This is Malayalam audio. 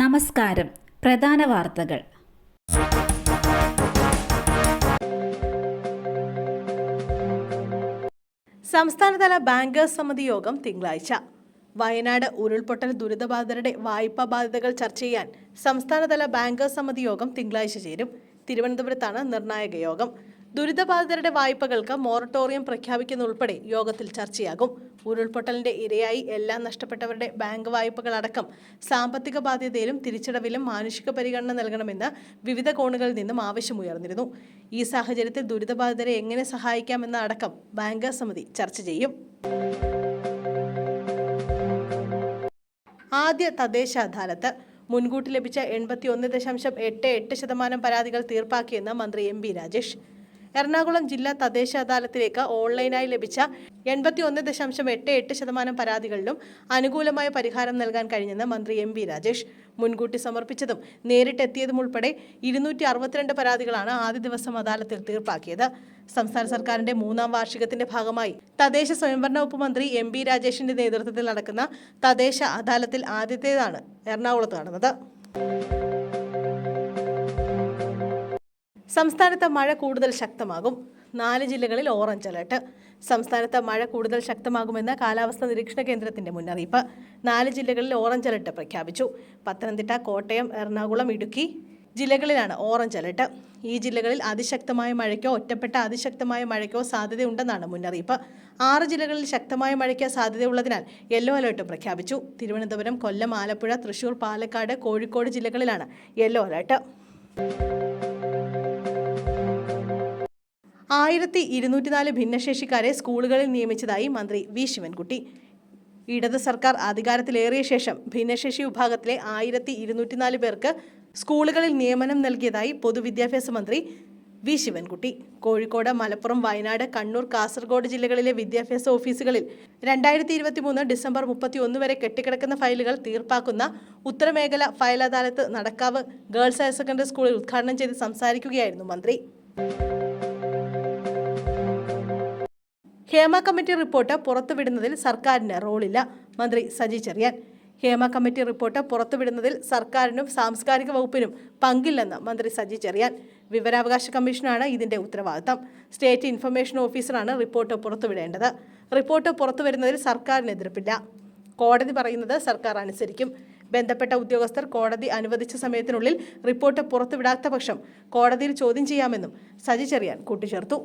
നമസ്കാരം. പ്രധാന വാർത്തകൾ. സംസ്ഥാനതല ബാങ്കേഴ്സ് സമിതി യോഗം തിങ്കളാഴ്ച. വയനാട് ഉരുൾപൊട്ടൽ ദുരിതബാധിതരുടെ വായ്പാ ബാധ്യതകൾ ചർച്ച ചെയ്യാൻ സംസ്ഥാനതല ബാങ്കേഴ്സ് സമിതി യോഗം തിങ്കളാഴ്ച ചേരും. തിരുവനന്തപുരത്താണ് നിർണായക യോഗം. ദുരിതബാധിതരുടെ വായ്പകൾക്ക് മൊറട്ടോറിയം പ്രഖ്യാപിക്കുന്നതുൾപ്പെടെ യോഗത്തിൽ ചർച്ചയാകും. ഉരുൾപൊട്ടലിന്റെ ഇരയായി എല്ലാം നഷ്ടപ്പെട്ടവരുടെ ബാങ്ക് വായ്പകളടക്കം സാമ്പത്തിക ബാധ്യതയിലും തിരിച്ചടവിലും മാനുഷിക പരിഗണന നൽകണമെന്ന് വിവിധ കോണുകളിൽ നിന്നും ആവശ്യമുയർന്നിരുന്നു. ഈ സാഹചര്യത്തിൽ ദുരിതബാധിതരെ എങ്ങനെ സഹായിക്കാമെന്ന അടക്കം ബാങ്കേഴ്സ് സമിതി ചർച്ച ചെയ്യും. ആദ്യ തദ്ദേശ അദാലത്ത് മുൻകൂട്ടി ലഭിച്ച എൺപത്തി ഒന്ന് ദശാംശം എട്ട് എട്ട് ശതമാനം പരാതികൾ തീർപ്പാക്കിയെന്ന് മന്ത്രി എം ബി രാജേഷ്. എറണാകുളം ജില്ലാ തദ്ദേശ അദാലത്തിലേക്ക് ഓൺലൈനായി ലഭിച്ച എൺപത്തി ഒന്ന് ദശാംശം എട്ട് എട്ട് ശതമാനം പരാതികളിലും അനുകൂലമായ പരിഹാരം നൽകാൻ കഴിഞ്ഞെന്ന് മന്ത്രി എം വി രാജേഷ് മുൻകൂട്ടി സമർപ്പിച്ചതും നേരിട്ടെത്തിയതും ഉൾപ്പെടെ ഇരുന്നൂറ്റി അറുപത്തിരണ്ട് പരാതികളാണ് ആദ്യ ദിവസം അദാലത്തിൽ തീർപ്പാക്കിയത്. സംസ്ഥാന സർക്കാരിന്റെ മൂന്നാം വാർഷികത്തിന്റെ ഭാഗമായി തദ്ദേശ സ്വയംഭരണ വകുപ്പ് മന്ത്രി എം ബി രാജേഷിന്റെ നേതൃത്വത്തിൽ നടക്കുന്ന തദ്ദേശ അദാലത്തിൽ ആദ്യത്തേതാണ് എറണാകുളത്ത് നടന്നത്. സംസ്ഥാനത്ത് മഴ കൂടുതൽ ശക്തമാകും. നാല് ജില്ലകളിൽ ഓറഞ്ച് അലർട്ട്. സംസ്ഥാനത്ത് മഴ കൂടുതൽ ശക്തമാകുമെന്ന് കാലാവസ്ഥാ നിരീക്ഷണ കേന്ദ്രത്തിന്റെ മുന്നറിയിപ്പ്. നാല് ജില്ലകളിൽ ഓറഞ്ച് അലർട്ട് പ്രഖ്യാപിച്ചു. പത്തനംതിട്ട കോട്ടയം എറണാകുളം ഇടുക്കി ജില്ലകളിലാണ് ഓറഞ്ച് അലർട്ട്. ഈ ജില്ലകളിൽ അതിശക്തമായ മഴയ്ക്കോ ഒറ്റപ്പെട്ട അതിശക്തമായ മഴയ്ക്കോ സാധ്യതയുണ്ടെന്നാണ് മുന്നറിയിപ്പ്. ആറ് ജില്ലകളിൽ ശക്തമായ മഴയ്ക്ക് സാധ്യതയുള്ളതിനാൽ യെല്ലോ അലർട്ട് പ്രഖ്യാപിച്ചു. തിരുവനന്തപുരം കൊല്ലം ആലപ്പുഴ തൃശൂർ പാലക്കാട് കോഴിക്കോട് ജില്ലകളിലാണ് യെല്ലോ അലർട്ട്. ആയിരത്തി ഇരുന്നൂറ്റിനാല് ഭിന്നശേഷിക്കാരെ സ്കൂളുകളിൽ നിയമിച്ചതായി മന്ത്രി വി. ശിവൻകുട്ടി. ഇടത് സർക്കാർ അധികാരത്തിലേറിയ ശേഷം ഭിന്നശേഷി വിഭാഗത്തിലെ ആയിരത്തി ഇരുന്നൂറ്റിനാല് പേർക്ക് സ്കൂളുകളിൽ നിയമനം നൽകിയതായി പൊതുവിദ്യാഭ്യാസ മന്ത്രി വി. ശിവൻകുട്ടി. കോഴിക്കോട് മലപ്പുറം വയനാട് കണ്ണൂർ കാസർഗോഡ് ജില്ലകളിലെ വിദ്യാഭ്യാസ ഓഫീസുകളിൽ രണ്ടായിരത്തി ഇരുപത്തി മൂന്ന് ഡിസംബർ മുപ്പത്തി ഒന്ന് വരെ കെട്ടിക്കിടക്കുന്ന ഫയലുകൾ തീർപ്പാക്കുന്ന ഉത്തരമേഖല file adalat Nadakkavu girls higher secondary സ്കൂളിൽ ഉദ്ഘാടനം ചെയ്ത് സംസാരിക്കുകയായിരുന്നു മന്ത്രി. ഹേമ കമ്മിറ്റി റിപ്പോർട്ട് പുറത്തുവിടുന്നതിൽ സർക്കാരിന് റോളില്ല. മന്ത്രി സജി ചെറിയാൻ. ഹേമ കമ്മിറ്റി റിപ്പോർട്ട് പുറത്തുവിടുന്നതിൽ സർക്കാരിനും സാംസ്കാരിക വകുപ്പിനും പങ്കില്ലെന്ന് മന്ത്രി സജി ചെറിയാൻ. വിവരാവകാശ കമ്മീഷനാണ് ഇതിന്റെ ഉത്തരവാദിത്തം. സ്റ്റേറ്റ് ഇൻഫർമേഷൻ ഓഫീസറാണ് റിപ്പോർട്ട് പുറത്തുവിടേണ്ടത്. റിപ്പോർട്ട് പുറത്തുവരുന്നതിൽ സർക്കാരിന് എതിർപ്പില്ല. കോടതി പറയുന്നത് സർക്കാർ അനുസരിക്കും. ബന്ധപ്പെട്ട ഉദ്യോഗസ്ഥർ കോടതി അനുവദിച്ച സമയത്തിനുള്ളിൽ റിപ്പോർട്ട് പുറത്തുവിടാത്ത പക്ഷം കോടതിയിൽ ചോദ്യം ചെയ്യാമെന്നും സജി ചെറിയാൻ കൂട്ടിച്ചേർത്തു.